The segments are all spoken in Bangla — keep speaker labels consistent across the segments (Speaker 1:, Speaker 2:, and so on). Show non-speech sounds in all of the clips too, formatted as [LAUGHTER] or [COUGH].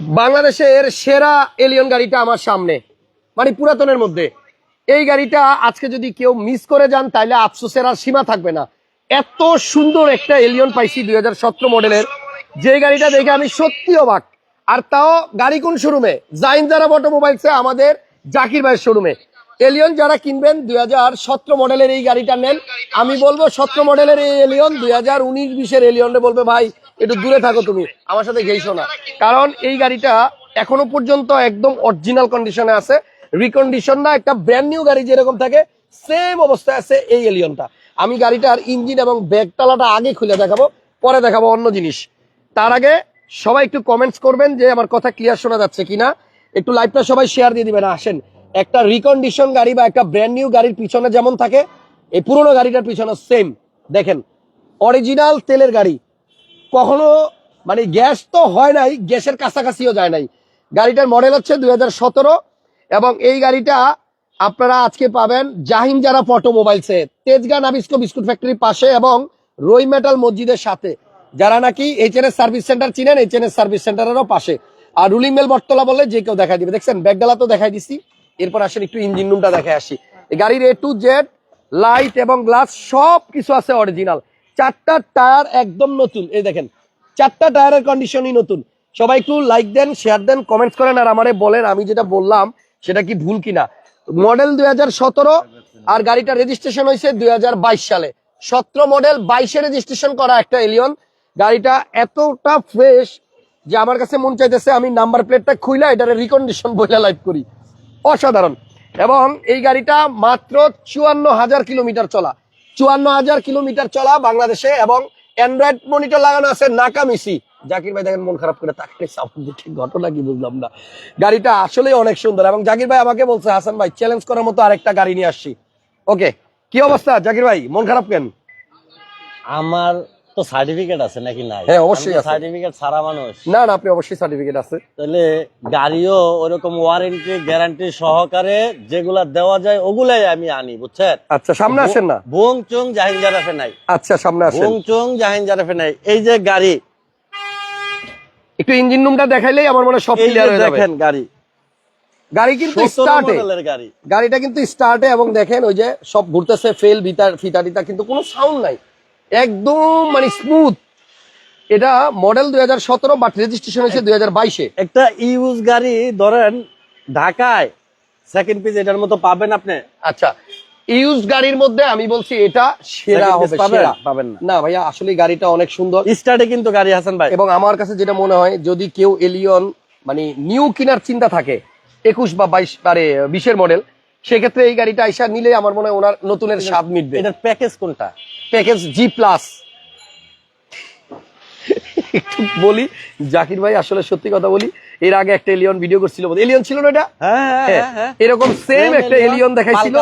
Speaker 1: বাংলাদেশের সেরা এলিয়ন গাড়িটা আমার সামনে মানে পুরাতনের মধ্যে। এই গাড়িটা আজকে যদি কেউ মিস করে যান তাহলে আফসোসের আর সীমা থাকবে না। এত সুন্দর একটা এলিয়ন পাইছি দুই হাজার সতেরো মডেলের। যে গাড়িটা দেখে আমি সত্যি অবাক। আর তাও গাড়ি কোন শোরুমে? জাইন যারা অটোমোবাইলসে আমাদের জাকির ভাইয়ের শোরুমে। এলিয়ন যারা কিনবেন দুই হাজার সতেরো মডেলের এই গাড়িটা নেন। আমি বলব সতেরো মডেলের এই এলিয়ন দুই হাজার উনিশ বিশের এলিয়নে বলবে, ভাই একটু দূরে থাকো তুমি। আমার সাথে ঘেইছো না। কারণ এই গাড়িটা এখনও পর্যন্ত একদম অরিজিনাল কন্ডিশনে আছে। রিকন্ডিশন না একটা ব্র্যান্ড নিউ গাড়ি যেরকম থাকে সেম অবস্থায় আছে এই এলিয়নটা আমি গাড়িটার ইঞ্জিন এবং ব্যাগটালাটা আগে খুলে দেখাবো, পরে দেখাবো অন্য জিনিস। তার আগে সবাই একটু কমেন্টস করবেন যে আমার কথা ক্লিয়ার শোনা যাচ্ছে কিনা। একটু লাইভটা সবাই শেয়ার দিয়ে দিবেন। আসেন, একটা রিকন্ডিশন গাড়ি বা একটা ব্র্যান্ড নিউ গাড়ির পিছনে যেমন থাকে, এই পুরোনো গাড়িটার পিছনে সেম দেখেন অরিজিনাল তেলের গাড়ি। কখনো মানে গ্যাস তো হয় নাই, গ্যাসের কাছাকাছিও যায় নাই। গাড়িটার মডেল হচ্ছে দুই হাজার সতেরো এবং এই গাড়িটা আপনারা আজকে পাবেন জাহিন যারা অটোমোবাইলসে তেজগাঁ নাবিস্কো বিস্কুট ফ্যাক্টরির পাশে এবং রই মেটাল মসজিদের সাথে। যারা নাকি এইচএনএস সার্ভিস সেন্টার চিনেন এইচএনএস সার্ভিস সেন্টারেরও পাশে। আর রুলিং মেল বটতলা বললে যে কেউ দেখাই দিবে। দেখছেন, ব্যাগডালা তো দেখাই দিছি। এরপর আসেন একটু ইঞ্জিন রুমটা দেখে আসি। গাড়ির এ টু জেড লাইট এবং গ্লাস সব কিছু আছে অরিজিনাল চারটা টায়ার একদম নতুন। এই দেখেন, চারটা টায়ারের কন্ডিশনই নতুন। সবাই একটু লাইক দেন শেয়ার দেন কমেন্টস করেন, আর আমারে বলেন, আমি যেটা বললাম, সেটা কি ভুল কিনা? মডেল দুই হাজার সতেরো আর গাড়িটা রেজিস্ট্রেশন হয়েছে দুই হাজার বাইশ সালে। সতেরো মডেল বাইশে রেজিস্ট্রেশন করা একটা এলিয়ন গাড়িটা এতটা ফ্রেশ যে আমার কাছে মন চাইতেছে আমি নাম্বার প্লেটটা খুইলা এটার রিকন্ডিশন বইলা লাইভ করি। অসাধারণ। এবং এই গাড়িটা মাত্র চুয়ান্ন হাজার কিলোমিটার চলা। চুয়ান্ন হাজার কিলোমিটার চলা বাংলাদেশে এবং অ্যান্ড্রয়েড মনিটর লাগানো আছে নাকামিসি জাকির ভাই দেখেন মন খারাপ করে তাকে দেখে ঘটনা কি বুঝলাম না। গাড়িটা আসলে অনেক সুন্দর এবং জাকির ভাই আমাকে বলছে, হাসান ভাই চ্যালেঞ্জ করার মতো আরেকটা গাড়ি নিয়ে আসছি। ওকে কি অবস্থা জাকির ভাই? মন খারাপ কেন?
Speaker 2: আমার তো সার্টিফিকেট আছে নাকি নাই?
Speaker 1: হ্যাঁ, অবশ্যই আছে।
Speaker 2: সার্টিফিকেট মানুষ।
Speaker 1: না না আপনি অবশ্যই সার্টিফিকেট আছে।
Speaker 2: তাহলে গাড়িও ওরকম ওয়ারেন্টি গ্যারান্টি সহকারে যেগুলা দেওয়া যায় ওগুলাই আমি আনি বুঝছেন?
Speaker 1: আচ্ছা সামনে আসেন না?
Speaker 2: বুং চুং জাহিন জারাফে নাই।
Speaker 1: আচ্ছা সামনে আসেন।
Speaker 2: বুং চুং জাহিন জারাফে নাই। এই যে গাড়ি।
Speaker 1: একটু ইঞ্জিন রুমটা দেখাইলেই আমার মনে হয় সব ক্লিয়ার হয়ে যাবে।
Speaker 2: দেখেন গাড়ি।
Speaker 1: গাড়ি কিন্তু স্টার্টে
Speaker 2: গাড়ি।
Speaker 1: গাড়িটা কিন্তু স্টার্টে এবং দেখেন ওই যে সব ঘুরতেছে ফেল ভিতার ফিতারিতা কিন্তু কোনো সাউন্ড নাই। একদম মানে স্মুথ এটা মডেল দুই হাজার সতেরো বাট রেজিস্ট্রেশন হয়েছে দুই হাজার বাইশে।
Speaker 2: একটা ইউজ গাড়ি ধরেন ঢাকায়। সেকেন্ড পিস এটার মতো পাবেন আপনি।
Speaker 1: আচ্ছা ইউজ গাড়ির মধ্যে আমি বলছি এটা সেরা হবে
Speaker 2: পাবেন?
Speaker 1: সেরা।
Speaker 2: পাবেন না।
Speaker 1: না ভাইয়া আসলে গাড়িটা অনেক সুন্দর।
Speaker 2: স্টার্টে কিন্তু গাড়ি হাসান ভাই।
Speaker 1: এবং আমার কাছে যেটা মনে হয় যদি কেউ এলিয়ন মানে নিউ কিনার চিন্তা থাকে একুশ বা বাইশ আরে বিশের মডেল সেক্ষেত্রে এই গাড়িটা আইসা নিলে আমার মনে হয় ওনার নতুনের স্বাদ মিটবে।
Speaker 2: এটার প্যাকেজ কোনটা?
Speaker 1: প্যাকেজ জি প্লাস একটু বলি জাকির ভাই আসলে সত্যি কথা বলি এর আগে একটা এলিয়ন ভিডিও করছিল এলিয়ন ছিল না এটা?
Speaker 2: হ্যাঁ হ্যাঁ,
Speaker 1: হ্যাঁ, এরকম সেম একটা এলিয়ন দেখাইছিল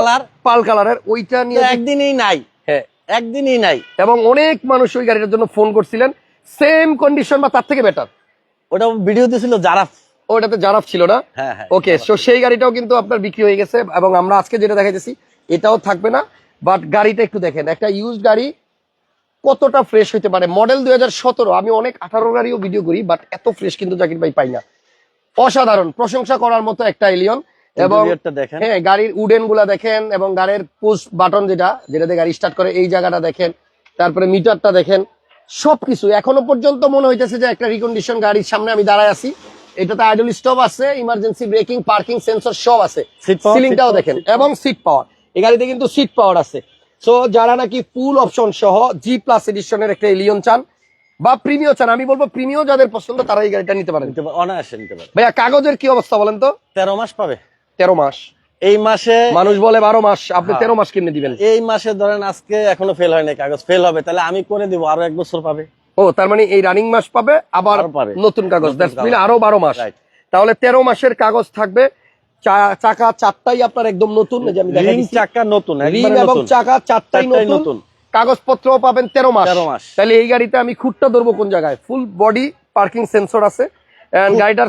Speaker 2: পাল
Speaker 1: কালারের ওইটা নিয়ে
Speaker 2: একদিনই নাই।
Speaker 1: হ্যাঁ।
Speaker 2: একদিনই নাই।
Speaker 1: এবং অনেক মানুষ ওই গাড়িটার জন্য ফোন করছিলেন। সেম কন্ডিশন বা তার থেকে বেটার
Speaker 2: ওটা ভিডিও দিছিল জারাফ
Speaker 1: ওটাতে জারাফ ছিল না।
Speaker 2: হ্যাঁ হ্যাঁ
Speaker 1: ওকে সো সেই গাড়িটাও কিন্তু আপনার বিক্রি হয়ে গেছে এবং আমরা আজকে যেটা দেখাইতেছি এটাও থাকবে না বাট গাড়িটা একটু দেখেন একটা ইউজ গাড়ি কতটা ফ্রেশ হইতে পারে? মডেল দুই হাজার সতেরো আমি অনেক আঠারো গাড়িও ভিডিও করি বাট এত ফ্রেশ কিন্তু জাকির ভাই পাই না। অসাধারণ প্রশংসা করার মতো একটা এলিয়ন এবং
Speaker 2: দেখেন।
Speaker 1: হ্যাঁ গাড়ির উডেনগুলা দেখেন এবং গাড়ির পুশ বাটন যেটা যেটাতে গাড়ি স্টার্ট করে এই জায়গাটা দেখেন তারপরে মিটারটা দেখেন সবকিছু এখনও পর্যন্ত মনে হইতেছে যে একটা রিকন্ডিশন গাড়ির সামনে আমি দাঁড়ায় আছি। এটাতে আইডল স্টপ আছে ইমার্জেন্সি ব্রেকিং পার্কিং সেন্সর সব আছে। সিলিংটাও দেখেন এবং সিট পাওয়ার এই গাড়িতে কিন্তু সিট পাওয়ার আছে। সো যারা নাকি ফুল অপশন সহ জি প্লাস এডিশনের একটা এলিয়ন চান বা প্রিমিও চান আমি বলব প্রিমিও যাদের পছন্দ তারা এই গাড়িটা নিতে পারেন।
Speaker 2: নিতে পারে, অনায়াসে নিতে পারে।
Speaker 1: ভাইয়া কাগজের কি অবস্থা বলেন তো?
Speaker 2: তেরো মাস পাবে।
Speaker 1: তেরো মাস।
Speaker 2: এই মাসে
Speaker 1: মানুষ বলে বারো মাস আপনি
Speaker 2: হ্যাঁ।
Speaker 1: তেরো মাস কিনে দিবেন।
Speaker 2: এই মাসে ধরেন আজকে এখনও ফেল হয়নি কাগজ ফেল হবে তাহলে আমি করে দিব আরও এক বছর পাবে।
Speaker 1: ও তার মানে এই রানিং মাস পাবে আবার। নতুন কাগজ। দ্যাটস মিন আরও বারো মাস. তাহলে তেরো মাসের কাগজ থাকবে। চাকা চারটাই আপনার একদম নতুন যে আমি।
Speaker 2: চাকা নতুন
Speaker 1: এবং চাকা চারটাই নতুন। কাগজপত্র পাবেন তেরো মাস।
Speaker 2: 13 মাস।
Speaker 1: তাহলে এই গাড়িতে আমি খুঁটটা ধরবো কোন জায়গায়? ফুল বডি পার্কিং সেন্সর আছে। গাড়িটার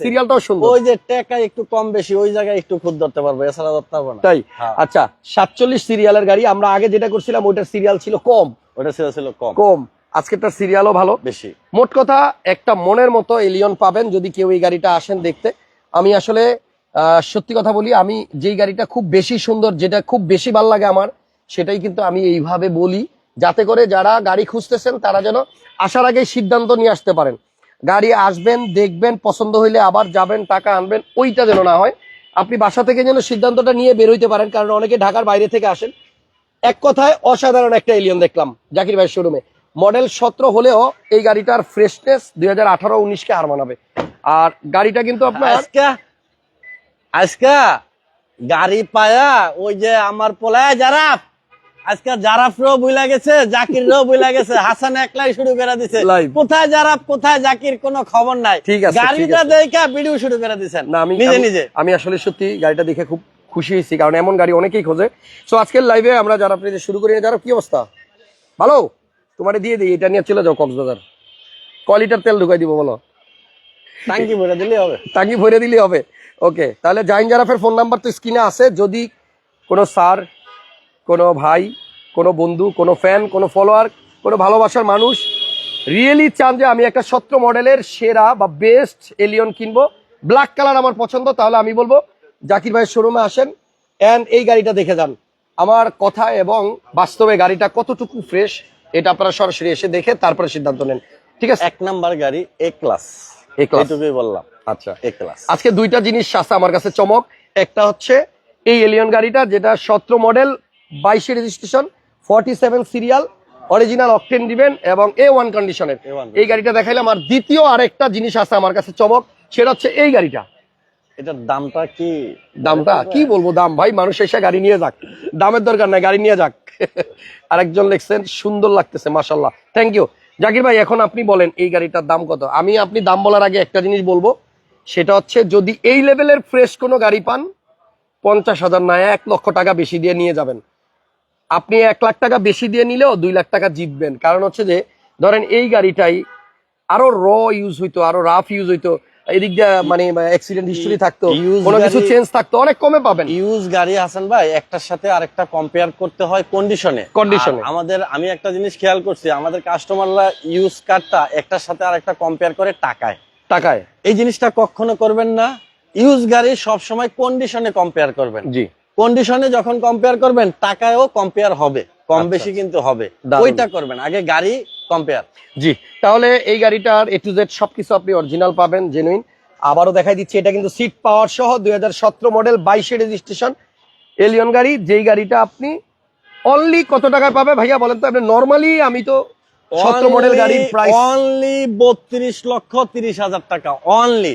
Speaker 1: সিরিয়ালটাও সুন্দর।
Speaker 2: ওই যে টেকা একটু কম বেশি ওই জায়গায় একটু খুদ ধরতে পারব এছাড়া ধরতে পারব না।
Speaker 1: তাই?
Speaker 2: হ্যাঁ।
Speaker 1: আচ্ছা সাতচল্লিশ সিরিয়ালের গাড়ি আমরা আগে যেটা করছিলাম ওইটার সিরিয়াল ছিল কম।
Speaker 2: ওটা ছিল ছিল কম।
Speaker 1: কম। আজকেরটা সিরিয়ালও ভালো।
Speaker 2: বেশি।
Speaker 1: মোট কথা একটা মনের মতো এলিয়ন পাবেন যদি কেউ এই গাড়িটা আসেন দেখতে। আমি আসলে সত্যি কথা বলি আমি যেই গাড়িটা খুব বেশি সুন্দর যেটা খুব বেশি ভালো লাগে আমার সেটাই কিন্তু আমি এইভাবে বলি যাতে করে যারা গাড়ি খুঁজতেছেন তারা যেন আসার আগেই সিদ্ধান্ত নিয়ে আসতে পারেন। গাড়ি আসবেন দেখবেন পছন্দ হইলে আবার যাবেন টাকা আনবেন ওইটা যেন না হয়। আপনি বাসা থেকে যেন সিদ্ধান্তটা নিয়ে বেরোইতে পারেন কারণ অনেকে ঢাকার বাইরে থেকে আসেন। এক কথায় অসাধারণ একটা এলিয়ন দেখলাম জাকির ভাই শোরুমে মডেল সতেরো হলেও এই গাড়িটার ফ্রেশনেস দুই হাজার আঠারো উনিশকে হার মানাবে। আর গাড়িটা কিন্তু আপনার
Speaker 2: আজকা আজকা গাড়ি পায়া ওই যে আমার পোলায় জারাফ। আজকে জারাফরাও বইলা গেছে জাকিররাও বইলা গেছে হাসান একলাই শুরু করে দিছে. কোথায় জারাফ কোথায় জাকির কোনো খবর নাই।
Speaker 1: ঠিক আছে,
Speaker 2: গাড়িটা। ভিডিও শুরু করে দিছেন।
Speaker 1: না আমি
Speaker 2: নিজে নিজে।
Speaker 1: আমি আসলে সত্যি গাড়িটা দেখে খুব খুশি হয়েছি কারণ এমন গাড়ি অনেকেই খোঁজে। সো আজকের লাইভে আমরা যারা আপনি শুরু করি যারা কি অবস্থা? ভালো? তোমারে দিয়ে দিই এটা নিয়ে চলে যাও কক্সবাজার। ক লিটার তেল ঢুকাই দিব বলো।
Speaker 2: টাঙ্কি ভরে দিলে হবে।
Speaker 1: টাঙ্কি ভরে দিলে হবে। ওকে তাহলে জাইন জারাফের ফোন নাম্বার তো স্ক্রিনে আছে। যদি কোনো স্যার কোনো ভাই কোনো বন্ধু কোনো ফ্যান কোনো ফলোয়ার কোনো ভালোবাসার মানুষ রিয়েলি চান যে আমি একটা সত্র মডেলের সেরা বা বেস্ট এলিয়ন কিনবো ব্ল্যাক কালার আমার পছন্দ তাহলে আমি বলব জাকির ভাইয়ের শোরুমে আসেন অ্যান্ড এই গাড়িটা দেখে যান। আমার কথা এবং বাস্তবে গাড়িটা কতটুকু ফ্রেশ এটা আপনারা সরাসরি এসে দেখে তারপরে সিদ্ধান্ত নেন। ঠিক আছে?
Speaker 2: এক নাম্বার গাড়ি এ ক্লাস
Speaker 1: class।
Speaker 2: এটুকুই বললাম।
Speaker 1: আচ্ছা।
Speaker 2: এ ক্লাস
Speaker 1: আজকে দুইটা জিনিস আছে আমার কাছে চমক। একটা হচ্ছে এই এলিয়ন গাড়িটা যেটা সতেরো মডেল বাইশে registration forty seven serial original octane দিবেন এবং এ ওয়ান কন্ডিশনের এই গাড়িটা দেখাইলাম। আর দ্বিতীয় আরেকটা জিনিস আছে আমার কাছে চমক সেটা হচ্ছে এই গাড়িটা।
Speaker 2: এটার দামটা কি?
Speaker 1: দামটা কি বলব? দাম, ভাই, মানুষ এসে গাড়ি নিয়ে যাক। দামের দরকার নাই, গাড়ি নিয়ে যাক। [LAUGHS] আরেকজন লিখছেন, সুন্দর লাগতেছে মাসাল্লাহ থ্যাংক ইউ জাকির ভাই, এখন আপনি বলেন, এই গাড়িটার দাম কত? আমি আপনি দাম বলার আগে একটা জিনিস বলব। সেটা হচ্ছে, যদি এই লেভেলের ফ্রেশ কোনো গাড়ি পান, পঞ্চাশ হাজার না, এক লক্ষ টাকা বেশি দিয়ে নিয়ে যাবেন। আপনি এক লাখ টাকা বেশি দিয়ে নিলেও দুই লাখ টাকা জিতবেন। কারণ হচ্ছে যে, ধরেন এই গাড়িটাই আরও র ইউজ হইতো, আরও রাফ ইউজ হইতো। এদিক দিয়ে মানে অ্যাক্সিডেন্ট হিস্টরি থাকতো কোনো কিছু চেঞ্জ থাকতো অনেক কমে পাবেন।
Speaker 2: ইউজ গাড়ি হাসান ভাই একটার সাথে আরেকটা কম্পেয়ার করতে হয় কন্ডিশনে
Speaker 1: এ।
Speaker 2: আমাদের আমি একটা জিনিস খেয়াল করছি আমাদের কাস্টমাররা ইউজ কারটা একটার সাথে আরেকটা কম্পেয়ার করে টাকায়।
Speaker 1: টাকায়।
Speaker 2: এই জিনিসটা কখনো করবেন না। ইউজ গাড়ি সব সময় কন্ডিশনে কম্পেয়ার করবেন।
Speaker 1: জি।
Speaker 2: কন্ডিশনে যখন কম্পেয়ার করবেন টাকায়ও কম্পেয়ার হবে কম
Speaker 1: আচ্ছা,
Speaker 2: বেশি কিন্তু হবে। ওইটা করবেন। আগে গাড়ি কম্পেয়ার
Speaker 1: জি তাহলে এই গাড়িটার এ টু জেড সবকিছু আপনি অরিজিনাল পাবেন জেনুইন আবারও দেখাই দিচ্ছি এটা কিন্তু সিট পাওয়ার সহ দুই হাজার সতেরো মডেল বাইশে রেজিস্ট্রেশন এলিয়ন গাড়ি যেই গাড়িটা আপনি অনলি কত টাকায় পাবে ভাইয়া বলেন তো? আপনি নর্মালি আমি তো সতেরো মডেল গাড়ির প্রাইস
Speaker 2: অনলি বত্রিশ লক্ষ তিরিশ হাজার টাকা অনলি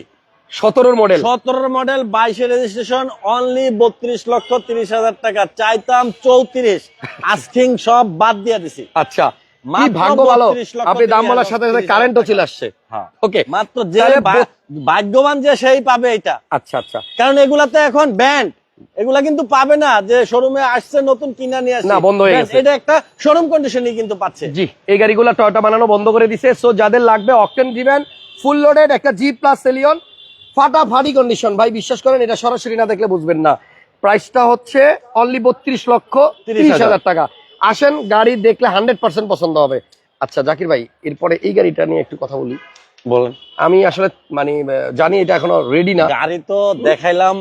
Speaker 1: সতেরোর মডেল
Speaker 2: সতেরোর মডেল বাইশে রেজিস্ট্রেশন অনলি বত্রিশ লক্ষ তিরিশ হাজার টাকা চাইতাম চৌত্রিশ। [LAUGHS] আস্কিং সব বাদ দিয়ে দিছি।
Speaker 1: আচ্ছা ভাগ্য ভালো? আপনি দাম বলার সাথে সাথে কারেন্টও চলে আসছে।
Speaker 2: হ্যাঁ।
Speaker 1: ওকে
Speaker 2: মাত্র যে ভাগ্যবান সেই পাবে এটা।
Speaker 1: আচ্ছা আচ্ছা।
Speaker 2: কারণ এগুলাতে এখন ব্যান্ড এগুলা কিন্তু পাবে না যে শোরুমে আসছে নতুন কিনা নিয়ে আসছে।
Speaker 1: না, বন্ধ হয়ে গেছে।
Speaker 2: এটা একটা শোরুম কন্ডিশনই কিন্তু পাচ্ছে।
Speaker 1: জি এই গাড়িগুলো টয়টা বানানো বন্ধ করে দিছে। সো যাদের লাগবে অকটেন দিবেন। ফুল লোডেড একটা জি প্লাস সেলিয়ন ফাটাফাটি কন্ডিশন ভাই বিশ্বাস করেন এটা সরাসরি না দেখলে বুঝবেন না। প্রাইসটা হচ্ছে অনলি বত্রিশ লক্ষ তিরিশ হাজার। টাকা। আসেন গাড়ি দেখলে হান্ড্রেড পার্সেন্ট পছন্দ হবে। আচ্ছা জাকির ভাই এরপরে এই গাড়িটা নিয়ে একটু কথা বলি।
Speaker 2: বলেন।
Speaker 1: আমি আসলে মানে জানি এটা এখনও রেডি না।
Speaker 2: গাড়ি তো দেখাইলাম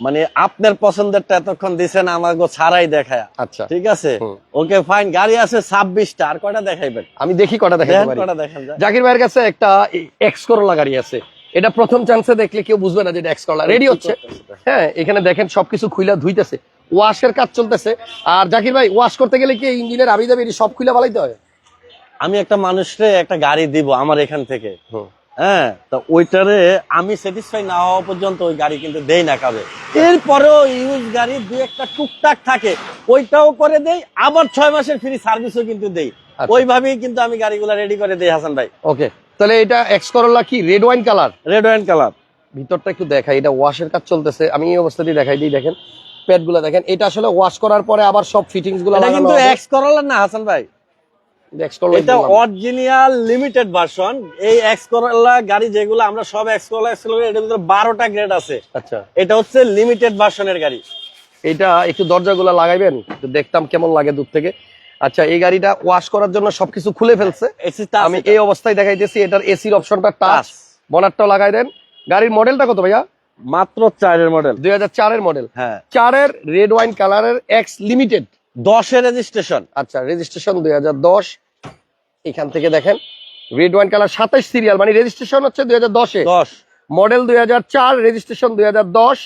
Speaker 2: মানে আপনার পছন্দেরটা এতক্ষণ দিছেন আমাকে ছাড়াই দেখায়।
Speaker 1: আচ্ছা।
Speaker 2: ঠিক আছে। ওকে ফাইন গাড়ি আছে ছাব্বিশটা আর কয়টা দেখাইবেন?
Speaker 1: আমি দেখি কটা পারি।
Speaker 2: কয়টা দেখান
Speaker 1: জাকির ভাইয়ের কাছে একটা এক্স করোলা গাড়ি আছে। এটা প্রথম চান্সে দেখলে কেউ বুঝবে না যে এটা এক্স করোলা রেডি হচ্ছে হ্যাঁ এখানে দেখেন সবকিছু খুইলা ধুইতেছে। ওয়াশের কাজ চলতেছে। আর জাকির ভাই ওয়াশ করতে গেলে কি ইঞ্জিনের আবি দাবি সব খুইলা বালাইতে হয়?
Speaker 2: আমি একটা মানুষকে একটা গাড়ি দিব আমার এখান থেকে। হ্যাঁ তো ওইটারে আমি স্যাটিসফাই না হওয়া পর্যন্ত ওই গাড়ি কিন্তু দেই না কাবে এরপরেও ইউজ গাড়ি দুই একটা টুকটাক থাকে ওইটাও করে দেই আবার ছয় মাসের ফ্রি সার্ভিসও কিন্তু দেই।
Speaker 1: আচ্ছা।
Speaker 2: ওইভাবেই কিন্তু আমি গাড়িগুলো রেডি করে দেই হাসান ভাই।
Speaker 1: ওকে তাহলে এটা এক্স করোলা কি? Red wine colour
Speaker 2: red wine colour
Speaker 1: ভিতরটা একটু দেখাই এটা ওয়াশের কাজ চলতেছে। আমি এই অবস্থাতেই দেখাই দিই দেখেন। প্যাডগুলা দেখেন এটা আসলে ওয়াশ করার পরে আবার সব
Speaker 2: ফিটিংসগুলো
Speaker 1: লাগানো
Speaker 2: কিন্তু এক্স করলার না হাসান ভাই। এটা অরিজিনাল লিমিটেড ভার্সন এই এক্স করলা গাড়ি যেগুলো আমরা সব এক্স করলা এক্স করলা এটার ভিতরে বারোটা গ্রেড আছে।
Speaker 1: আচ্ছা।
Speaker 2: এটা হচ্ছে লিমিটেড ভার্সনের গাড়ি।
Speaker 1: এটা একটু দরজাগুলো লাগাইবেন দেখতাম কেমন লাগে দূর থেকে। আচ্ছা এই গাড়িটা ওয়াশ করার জন্য সবকিছু খুলে ফেলছে। আমি এই অবস্থায় দেখাইতেছি এটার এসির অপশনটা টাচ। বনারটাও লাগাই দেন। গাড়ির মডেলটা কত ভাইয়া?
Speaker 2: মাত্র চারের মডেল
Speaker 1: দুই হাজার চারের মডেল
Speaker 2: হ্যাঁ।
Speaker 1: চারের রেড ওয়াইন কালারের এক্স লিমিটেড
Speaker 2: দশের রেজিস্ট্রেশন
Speaker 1: আচ্ছা রেজিস্ট্রেশন দুই হাজার দশ। এখান থেকে দেখেন রেড ওয়াইন কালার সাতাশ সিরিয়াল মানে রেজিস্ট্রেশন হচ্ছে দুই হাজার দশে।
Speaker 2: দশ।
Speaker 1: মডেল দুই হাজার চার রেজিস্ট্রেশন দুই হাজার দশ।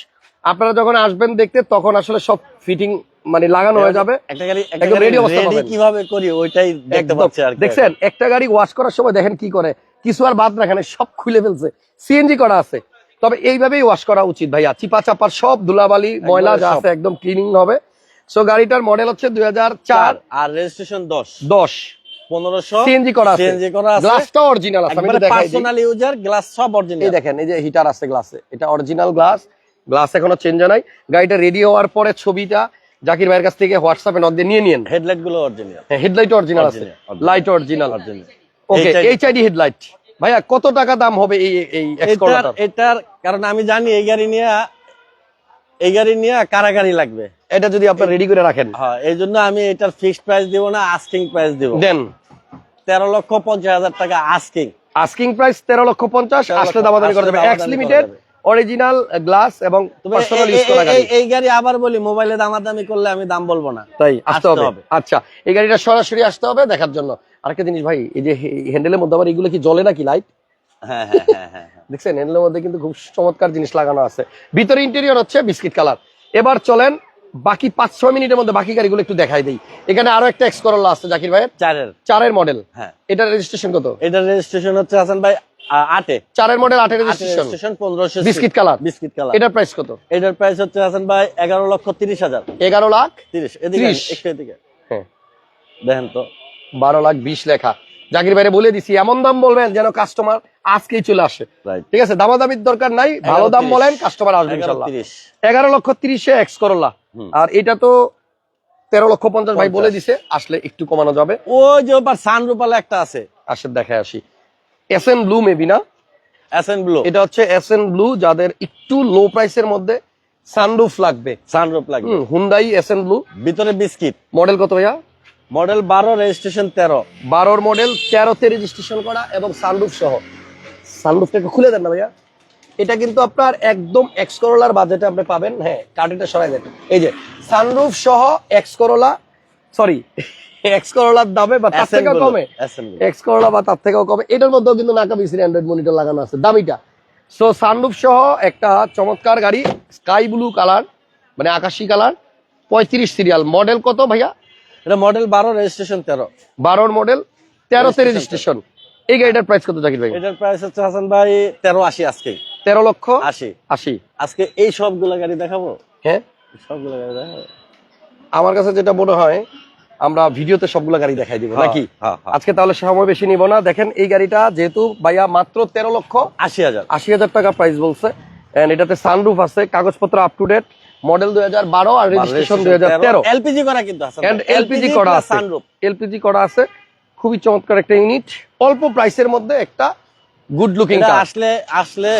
Speaker 1: আপনারা যখন আসবেন দেখতে তখন আসলে সব ফিটিং মানে লাগানো হয়ে যাবে।
Speaker 2: কীভাবে করি ওইটাই দেখতে পাচ্ছি
Speaker 1: দেখছেন একটা গাড়ি ওয়াশ করার সময় দেখেন কি করে কিছু আর বাদ রাখে না, সব খুলে ফেলছে। সিএনজি করা আছে। তবে এইভাবেই ওয়াশ করা উচিত ভাইয়া। চিপা চাপার সব ধুলাবালি ময়লা যা আছে একদম ক্লিনিং হবে। সো গাড়িটার মডেল হচ্ছে দুই হাজার চার।
Speaker 2: চার। আর রেজিস্ট্রেশন দশ।
Speaker 1: দশ।
Speaker 2: পনেরোশো
Speaker 1: সিএনজি করা আছে।
Speaker 2: সিএনজি করা আছে।
Speaker 1: গ্লাসটা অরিজিনাল আছে আমি একটু দেখাই দিই।
Speaker 2: পার্সোনাল ইউজার গ্লাস সব
Speaker 1: এই
Speaker 2: অরিজিনাল
Speaker 1: দেখেন এই যে হিটার আছে গ্লাসে এটা অরিজিনাল গ্লাস গ্লাস এখনও চেঞ্জ নাই। গাড়িটা রেডি হওয়ার পরে ছবিটা জাকির ভাইয়ের কাছ থেকে হোয়াটসঅ্যাপে নক দিয়ে নিয়ে নিন
Speaker 2: হেডলাইটগুলো অরিজিনাল
Speaker 1: হেডলাইট অরিজিনাল আছে. Light original
Speaker 2: original
Speaker 1: okay HID headlight ভাইয়া কত টাকা দাম হবে এই এই
Speaker 2: এটার কারণ আমি জানি এই গাড়ি নিয়ে এই গাড়ি নিয়ে কারাগারি লাগবে।
Speaker 1: এটা যদি আপনি রেডি করে রাখেন।
Speaker 2: হ্যাঁ এই জন্য আমি এটার ফিক্সড প্রাইস দিব না আস্কিং প্রাইস দিব।
Speaker 1: দেন।
Speaker 2: তেরো লক্ষ পঞ্চাশ হাজার টাকা আস্কিং
Speaker 1: আস্কিং প্রাইস তেরো লক্ষ পঞ্চাশ আসলে দামাদামি করা যাবে। এক্স লিমিটেড অরিজিনাল গ্লাস এবং পার্সোনাল
Speaker 2: এই-
Speaker 1: ইউজ করা গাড়ি।
Speaker 2: এই- গাড়ি আবার বলি মোবাইলে দামাদামি করলে আমি দাম বলব না।
Speaker 1: তাই আসতে হবে। আচ্ছা এই গাড়িটা সরাসরি আসতে হবে দেখার জন্য। আরেকটা জিনিস ভাই এই যে হ্যান্ডেলের মধ্যে আবার এগুলো কি জ্বলে নাকি লাইট
Speaker 2: হ্যাঁ হ্যাঁ হ্যাঁ।
Speaker 1: দেখছেন হ্যান্ডেলের মধ্যে কিন্তু খুব চমৎকার জিনিস লাগানো আছে। ভিতরে ইন্টেরিয়র হচ্ছে বিস্কিট কালার এবার চলেন বাকি পাঁচ ছয় মিনিটের মধ্যে বাকি গাড়িগুলো একটু দেখাই দিই। এখানে আরও একটা এক্স করোলা আছে জাকির ভাইয়ের।
Speaker 2: চারের।
Speaker 1: চারের মডেল
Speaker 2: হ্যাঁ।
Speaker 1: এটার রেজিস্ট্রেশন কত?
Speaker 2: এটার রেজিস্ট্রেশন হচ্ছে হাসান ভাই আটে।
Speaker 1: চারের মডেল আটের রেজিস্ট্রেশন
Speaker 2: পনেরোশো
Speaker 1: বিস্কিট কালার
Speaker 2: বিস্কিট কালার
Speaker 1: এটার প্রাইস কত?
Speaker 2: এটার প্রাইস হচ্ছে হাসান ভাই এগারো লক্ষ তিরিশ হাজার।
Speaker 1: এগারো লাখ
Speaker 2: তিরিশ এদিকে এদিকে।
Speaker 1: হ্যাঁ।
Speaker 2: দেখেন তো।
Speaker 1: বারো লাখ বিশ লেখা। জাকির ভাইরে বলে দিছি এমন দাম বলবেন যেন কাস্টমার আজকেই চলে আসে। ঠিক আছে দামাদামির দরকার নাই ভালো দাম বলেন কাস্টমার আসবে
Speaker 2: এগারো
Speaker 1: ইনশাল্লাহ এগারো লক্ষ তিরিশে এক্স করলা আর এটা তো তেরো লক্ষ পঞ্চাশ ভাই বলে দিছে আসলে একটু কমানো যাবে।
Speaker 2: ওই যে ওপার সানরুপালে একটা আছে।
Speaker 1: আসে দেখে আসি। এস এন ব্লু মেবি না?
Speaker 2: এস এন ব্লু
Speaker 1: এটা হচ্ছে এস এন ব্লু যাদের একটু লো প্রাইসের মধ্যে সানরুফ লাগবে।
Speaker 2: সানরুপ লাগবে।
Speaker 1: হুন্দাই এস এন ব্লু
Speaker 2: ভিতরে বিস্কিট।
Speaker 1: মডেল কত ভাইয়া?
Speaker 2: মডেল বারো রেজিস্ট্রেশন তেরো।
Speaker 1: বারোর মডেল তেরোতে রেজিস্ট্রেশন করা এবং সানরুফ সহ। সানরুফটাকে খুলে দেন না ভাইয়া। এটা কিন্তু আপনার একদম এক্স করোলার বাজেটে আপনি পাবেন। হ্যাঁ কার্টিটা সরাই দেন। এই যে সানরুফ সহ এক্স করোলা সরি এক্স করোলার দামে বা তার থেকেও কমে। এক্স করোলা বা তার থেকেও কমে। এটার মধ্যেও কিন্তু নাকা বিসির অ্যান্ড্রয়েড মনিটর লাগানো আছে। দামিটা। সো সানরুফ সহ একটা চমৎকার গাড়ি স্কাই ব্লু কালার মানে আকাশি কালার পঁয়ত্রিশ সিরিয়াল মডেল কত ভাইয়া?
Speaker 2: এটা মডেল বারো রেজিস্ট্রেশন তেরো।
Speaker 1: বারোর মডেল তেরোতে রেজিস্ট্রেশন এই গাড়িটার প্রাইস কত জাকির ভাই?
Speaker 2: এটার প্রাইস হচ্ছে হাসান ভাই তেরো আশি আজকে।
Speaker 1: তেরো লক্ষ
Speaker 2: আশি।
Speaker 1: আশি।
Speaker 2: আজকে এই সবগুলো গাড়ি দেখাবো?
Speaker 1: হ্যাঁ?
Speaker 2: সবগুলো গাড়ি দেখাবো।
Speaker 1: আমার কাছে যেটা মনে হয় আমরা ভিডিওতে সবগুলো গাড়ি দেখাই দিব নাকি?
Speaker 2: হ্যাঁ, হ্যাঁ।
Speaker 1: আজকে তাহলে সময় বেশি নিব না। দেখেন এই গাড়িটা যেহেতু ভাইয়া মাত্র তেরো লক্ষ
Speaker 2: আশি হাজার।
Speaker 1: আশি হাজার টাকা প্রাইস বলছে। এন্ড এটাতে সানরুফ আছে কাগজপত্র আপ টু ডেট মডেল দুই হাজার বারো আর রেজিস্ট্রেশন দুই হাজার তেরো।
Speaker 2: এলপিজি করা কিন্তু
Speaker 1: এলপিজি করা আছে। এলপিজি করা আছে। খুবই চমৎকার একটা ইউনিট অল্প প্রাইসের মধ্যে একটা গুড লুকিং
Speaker 2: আসলে আসলে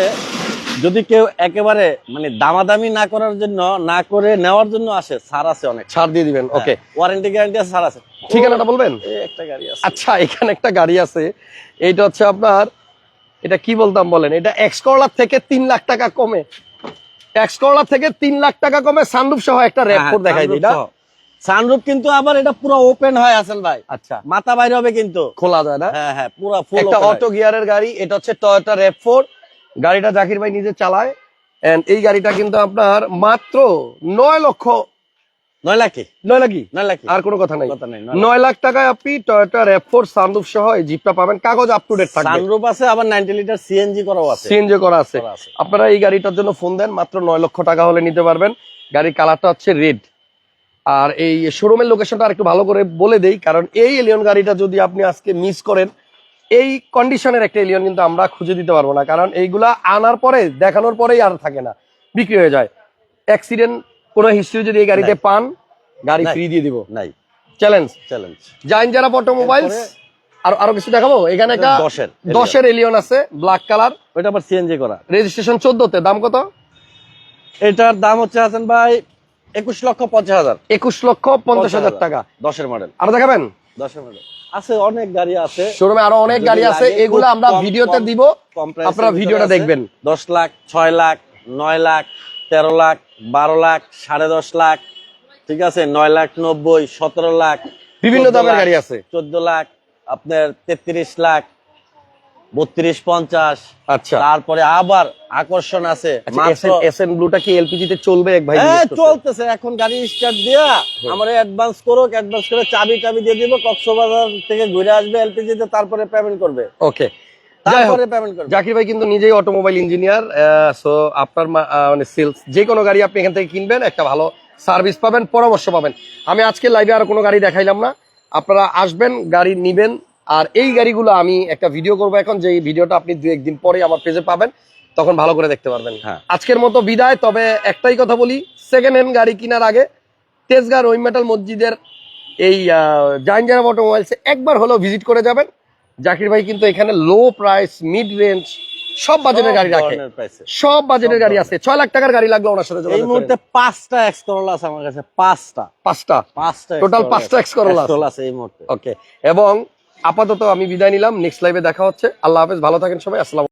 Speaker 2: যদি কেউ একেবারে মানে দামাদামি না করার জন্য না করে নেওয়ার জন্য আসে ছাড় আছে অনেক।
Speaker 1: ছাড় দিয়ে দিবেন ওকে
Speaker 2: ওয়ারেন্টি গ্যারান্টি আছে ছাড় আছে।
Speaker 1: ঠিকানাটা বলবেন?
Speaker 2: এই একটা গাড়ি আছে।
Speaker 1: আচ্ছা এখানে একটা গাড়ি আছে। এইটা হচ্ছে আপনার এটা কি বলতাম বলেন? এটা এক্স করলার থেকে তিন লাখ টাকা কমে। এক্স করলার থেকে তিন লাখ টাকা কমে সানরুফ সহ একটা
Speaker 2: হ্যাঁ,
Speaker 1: র্যাপ দেখাই দিই না?
Speaker 2: সানরুফ কিন্তু আবার এটা পুরো ওপেন হয় আসেন ভাই।
Speaker 1: আচ্ছা।
Speaker 2: মাথা বাইরে হবে কিন্তু।
Speaker 1: খোলা যায় না?
Speaker 2: হ্যাঁ হ্যাঁ পুরো ফুল
Speaker 1: একটা অটো গিয়ারের গাড়ি এটা হচ্ছে টয়োটা র্যাপ ফোর গাড়িটা জাকির ভাই নিজে চালায়। এন্ড এই গাড়িটা কিন্তু আপনার মাত্র নয় লক্ষ
Speaker 2: নয় লাখি?
Speaker 1: আর কোনো কথা নাই।
Speaker 2: কথা নেই
Speaker 1: লাখ। টাকায় আপনি টয়োটা র্যাপ সানরুফ সহ এই জিপটা পাবেন। কাগজ আপ টু ডেট থাকবে।
Speaker 2: সানরুপ আছে আবার নাইনটি লিটার সিএনজি করাও আছে।
Speaker 1: সিএনজি করা আছে। আপনারা এই গাড়িটার জন্য ফোন দেন মাত্র নয় লক্ষ টাকা হলে নিতে পারবেন। গাড়ির কালারটা হচ্ছে রেড আর এই শোরুমের লোকেশনটা আরেকটু ভালো করে বলে দেই কারণ এই এলিয়ন গাড়িটা যদি আপনি আজকে মিস করেন এই কন্ডিশনের একটা এলিয়ন কিন্তু আমরা খুঁজে দিতে পারব না। কারণ এইগুলা আনার পরে দেখানোর পরেই আর থাকে না। বিক্রি হয়ে যায়। অ্যাক্সিডেন্ট কোনো হিস্ট্রি যদি এই গাড়িতে পান গাড়ি ফ্রি দিয়ে দিব।
Speaker 2: নাই।
Speaker 1: চ্যালেঞ্জ
Speaker 2: চ্যালেঞ্জ
Speaker 1: জাইন যারা অটোমোবাইলস আর আরও কিছু দেখাবো? এখানে একটা
Speaker 2: দশের
Speaker 1: দশের এলিয়ন আছে ব্ল্যাক কালার
Speaker 2: ওইটা আবার সিএনজি করা।
Speaker 1: রেজিস্ট্রেশন চোদ্দতে দাম কত?
Speaker 2: এটার দাম হচ্ছে হাসান ভাই একুশ লক্ষ পঞ্চাশ হাজার।
Speaker 1: একুশ লক্ষ পঞ্চাশ হাজার টাকা।
Speaker 2: দশের মডেল
Speaker 1: আরও দেখাবেন?
Speaker 2: দশের মডেল আছে অনেক গাড়ি আছে।
Speaker 1: শোরুমে আরও অনেক গাড়ি আছে এগুলো আমরা ভিডিওতে দিব।
Speaker 2: এর
Speaker 1: আপনারা ভিডিওটা দেখবেন।
Speaker 2: দশ লাখ ছয় লাখ নয় লাখ। তেরো লাখ বারো লাখ সাড়ে দশ লাখ ঠিক আছে নয় লাখ নব্বই সতেরো লাখ
Speaker 1: বিভিন্ন
Speaker 2: 14
Speaker 1: দামের গাড়ি আছে।
Speaker 2: চোদ্দ লাখ আপনার তেত্রিশ লাখ বত্রিশ পঞ্চাশ।
Speaker 1: আচ্ছা।
Speaker 2: তারপরে আবার আকর্ষণ আছে
Speaker 1: এস এন ব্লুটা কি এলপিজি তে চলবে এক ভাই?
Speaker 2: হ্যাঁ চলতেছে এখন গাড়ি স্টার্ট দিয়া আমার অ্যাডভান্স করুক অ্যাডভান্স করে চাবি টাবি দিয়ে দিব কক্সবাজার থেকে ঘুরে আসবে এলপিজি তে তারপরে পেমেন্ট করবে।
Speaker 1: ওকে জাকির ভাই কিন্তু নিজেই অটোমোবাইল ইঞ্জিনিয়ার সো আপনার মা- মানে সেলস যে কোনো গাড়ি আপনি এখান থেকে কিনবেন একটা ভালো সার্ভিস পাবেন পরামর্শ পাবেন। আমি আজকে লাইভে আর কোনো গাড়ি দেখাইলাম না। আপনারা আসবেন গাড়ি নিবেন আর এই গাড়িগুলো আমি একটা ভিডিও করব এখন যে ভিডিওটা আপনি দু একদিন পরে আমার পেজে পাবেন তখন ভালো করে দেখতে পারবেন।
Speaker 2: হ্যাঁ।
Speaker 1: আজকের মতো বিদায় তবে একটাই কথা বলি সেকেন্ড হ্যান্ড গাড়ি কেনার আগে তেজগাঁ রহিম মেটাল মসজিদের এই জাইনজারা অটোমোবাইলসে একবার হলেও ভিজিট করে যাবেন। জাকির ভাই কিন্তু এখানে লো প্রাইস মিড রেঞ্জ সব বাজেটের গাড়ি রাখে। সব বাজেটের গাড়ি আছে। ছয় লাখ টাকার গাড়ি লাগল ওনার সাথে
Speaker 2: এই মুহূর্তে পাঁচটা এক্স করোলা আছে আমার কাছে পাঁচটা।
Speaker 1: পাঁচটা?
Speaker 2: পাঁচটা
Speaker 1: টোটাল পাঁচটা এক্স আছে।
Speaker 2: আছে। এই মুহূর্তে।
Speaker 1: ওকে এবং আপাতত আমি বিদায় নিলাম। নেক্সট লাইভে দেখা হচ্ছে। আল্লাহ হাফেজ। ভালো থাকেন সবাই। আসসালাম